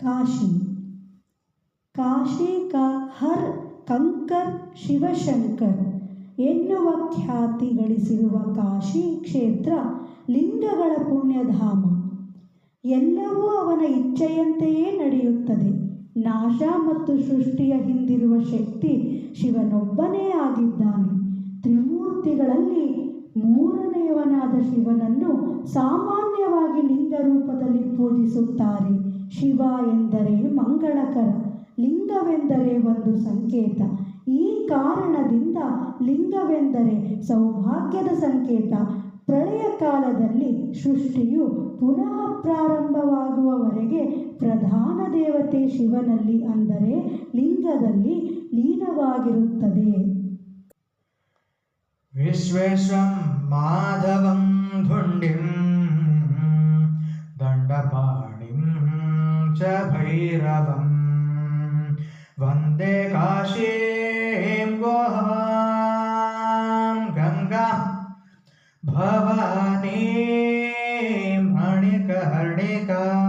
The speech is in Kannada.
काशी ಕಾಶಿ. का हर ಕಂಕರ್ ಶಿವಶಂಕರ್ ಎನ್ನುವ ಖ್ಯಾತಿ ಗಳಿಸಿರುವ ಕಾಶಿ ಕ್ಷೇತ್ರ ಲಿಂಗಗಳ ಪುಣ್ಯಧಾಮ. ಎಲ್ಲವೂ ಅವನ ಇಚ್ಛೆಯಂತೆಯೇ ನಡೆಯುತ್ತದೆ. ನಾಶ ಮತ್ತು ಸೃಷ್ಟಿಯ ಹಿಂದಿರುವ ಶಕ್ತಿ ಶಿವನೊಬ್ಬನೇ ಆಗಿದ್ದಾನೆ. ತ್ರಿಮೂರ್ತಿಗಳಲ್ಲಿ ಮೂರನೆಯವನಾದ ಶಿವನನ್ನು ಸಾಮಾನ್ಯವಾಗಿ ಲಿಂಗ ರೂಪದಲ್ಲಿ ಪೂಜಿಸುತ್ತಾರೆ. ಶಿವ ಎಂದರೆ ಮಂಗಳಕರ, ಲಿಂಗವೆಂದರೆ ಒಂದು ಸಂಕೇತ. ಈ ಕಾರಣದಿಂದ ಲಿಂಗವೆಂದರೆ ಸೌಭಾಗ್ಯದ ಸಂಕೇತ. ಪ್ರಳಯ ಕಾಲದಲ್ಲಿ ಸೃಷ್ಟಿಯು ಪುನಃ ಪ್ರಾರಂಭವಾಗುವವರೆಗೆ ಪ್ರಧಾನ ದೇವತೆ ಶಿವನಲ್ಲಿ ಅಂದರೆ ಲಿಂಗದಲ್ಲಿ ಲೀನವಾಗಿರುತ್ತದೆ. ವಿಶ್ವೇಶ್ವರ च वंदे वंदे काशीं गोहां गङ्गा। भवानी मणिकर्णिका।